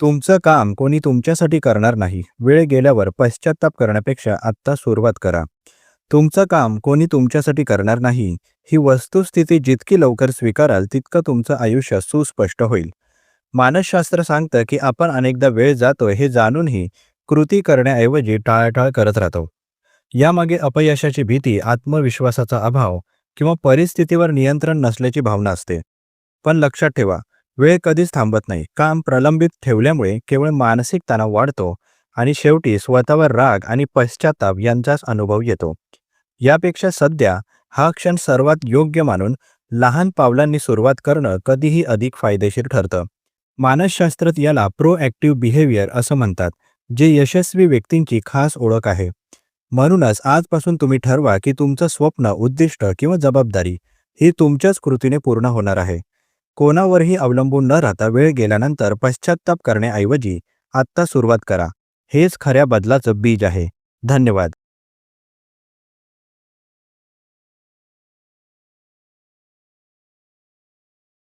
तुमचं काम कोणी तुमच्यासाठी करणार नाही. वेळ गेल्यावर पश्चाताप करण्यापेक्षा आत्ता सुरुवात करा. तुमचं काम कोणी तुमच्यासाठी करणार नाही. ही वस्तुस्थिती जितकी लवकर स्वीकाराल तितकं तुमचं आयुष्य सुस्पष्ट होईल. मानसशास्त्र सांगतं की आपण अनेकदा वेळ जातोय हे जाणूनही कृती करण्याऐवजी टाळाटाळ करत राहतो. यामागे अपयशाची भीती आत्मविश्वासाचा अभाव किंवा परिस्थितीवर नियंत्रण नसल्याची भावना असते. पण लक्षात ठेवा वेळ कधीच थांबत नाही. काम प्रलंबित ठेवल्यामुळे केवळ मानसिक तणाव वाढतो आणि शेवटी स्वतःवर राग आणि पश्चाताप यांचाच अनुभव येतो. यापेक्षा सध्या हा क्षण सर्वात योग्य मानून लहान पावलांनी सुरुवात करणं कधीही अधिक फायदेशीर ठरतं. मानसशास्त्रात याला प्रोॲक्टिव्ह बिहेवियर असं म्हणतात जे यशस्वी व्यक्तींची खास ओळख आहे. म्हणूनच आजपासून तुम्ही ठरवा की तुमचं स्वप्न उद्दिष्ट किंवा जबाबदारी ही तुमच्याच कृतीने पूर्ण होणार आहे. कोणावरही अवलंबून न राहता वेळ गेल्यानंतर पश्चाताप करण्याऐवजी आत्ता सुरुवात करा. हेच खऱ्या बदलाचं बीज आहे. धन्यवाद.